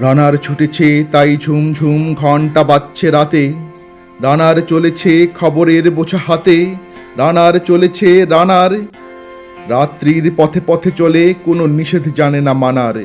রানার ছুটেছে, তাই ঝুমঝুম ঘণ্টা বাজছে রাতে। রানার চলেছে খবরের বোঝা হাতে, রানার চলেছে রানার। রাত্রির পথে পথে চলে, কোনো নিষেধ জানে না মানার।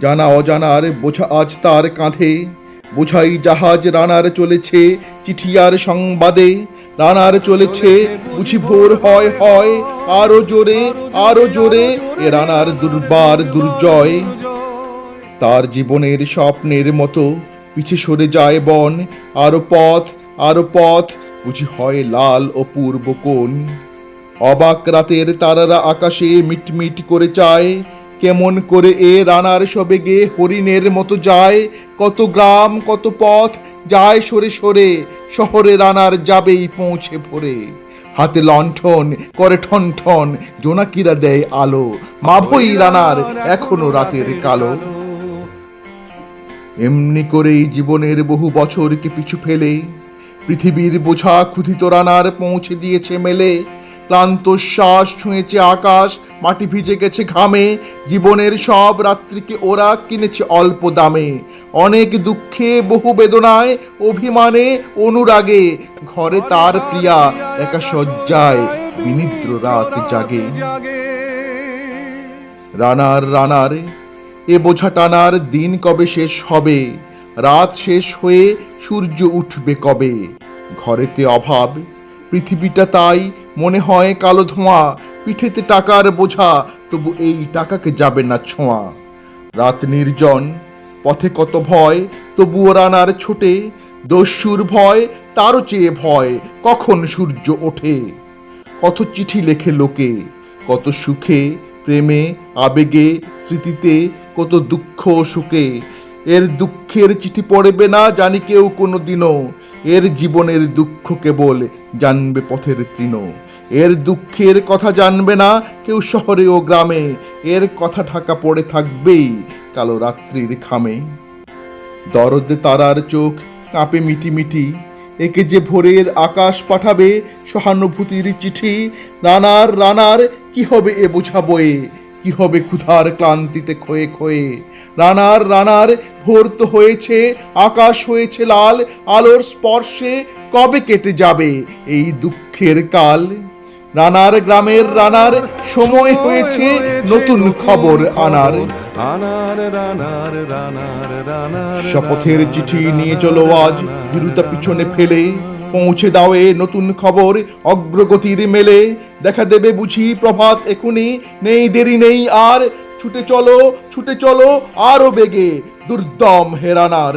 জানা অজানার বোঝা আজ তার কাঁধে। বোঝাই জাহাজ রানার চলেছে চিঠিয়ার সংবাদে। রানার চলেছে, বুঝি ভোর হয় হয়, আরও জোরে আরও জোরে, এ রানার দুর্বার দুর্জয়। তার জীবনের স্বপ্নের মতো পিছে সরে যায় বন, আরও পথ আরও পথ, বুঝি হয় লাল ও পূর্ব কোণ। অবাক রাতের তারারা আকাশে মিটমিট করে চায় কেমন করে এ রানার সবেগে হরিণের মতো যায়? কত গ্রাম, কত পথ? যায় সরে সরে, শহরে রানার যাবেই পৌঁছে ভরে। হাতে লণ্ঠন, করে ঠন ঠন, জোনাকিরা দেয় আলো। মাভই রানার, এখনও রাতের কালো। এমনি করেই জীবনের বহু বছরকে পিছু ফেলে? পৃথিবীর বোঝা ক্ষুধিত রানার পৌঁছে দিয়েছে মেলে। ক্লান্ত শ্বাস ছুঁয়েছে আকাশ, মাটি ভিজে গেছে ঘামে, জীবনের সব রাত্রিকে ওরা কিনেছে অল্প দামে। অনেক দুঃখে, বহু বেদনায়, অভিমানে, অনুরাগে, ঘরে তার প্রিয়া একা শয্যায়, বিনিদ্র রাত জাগে। জাগে রানার রানার, এ বোঝা টানার দিন কবে শেষ হবে? রাত শেষ হয়ে সূর্য উঠবে কবে? ঘরেতে অভাব, পৃথিবীটা তাই মনে হয় কালো ধোঁয়া, পিঠেতে টাকার বোঝা, তবু এই টাকাকে যাবে না ছোঁয়া। রাত নির্জন, পথে কত ভয় তবুও রানার ছোটে, দস্যুর ভয়, তারও চেয়ে ভয়, কখন সূর্য ওঠে। কত চিঠি লেখে লোকে, কত সুখে, প্রেমে, আবেগে, স্মৃতিতে, কত দুঃখ সুখে। এর দুঃখের চিঠি পড়বে না জানি কেউ কোনো দিনও এর জীবনের দুঃখ কেবল জানবে পথের তৃণ। এর দুঃখের কথা জানবে না কেউ শহরে ও গ্রামে। এর কথা ঢাকা পড়ে থাকবেই কালো রাত্রির খামে। দরদে তারার চোখ কাঁপে মিটি মিটি একে যে ভোরের আকাশ পাঠাবে, সহানুভূতির চিঠি, রানার রানার, কি হবে এ বোঝা বয়ে কি হবে ক্ষুধার ক্লান্তিতে ক্ষয়ে ক্ষয়ে? রানার রানার, ভোর তো হয়েছে, আকাশ হয়েছে লাল, আলোর স্পর্শে কবে কেটে যাবে এই দুঃখের কাল? রানার গ্রামের রানার সময় হয়েছে নতুন খবর আনার। শপথের চিঠি নিয়ে চলো আজ বিরুতা পিছনে ফেলে। পৌঁছে দাও এ নতুন খবর অগ্রগতির মেলে। দেখা দেবে বুঝি প্রভাত এখুনি নেই দেরি নেই আর। ছুটে চলো ছুটে চলো আরও বেগে দুর্দম হেরানার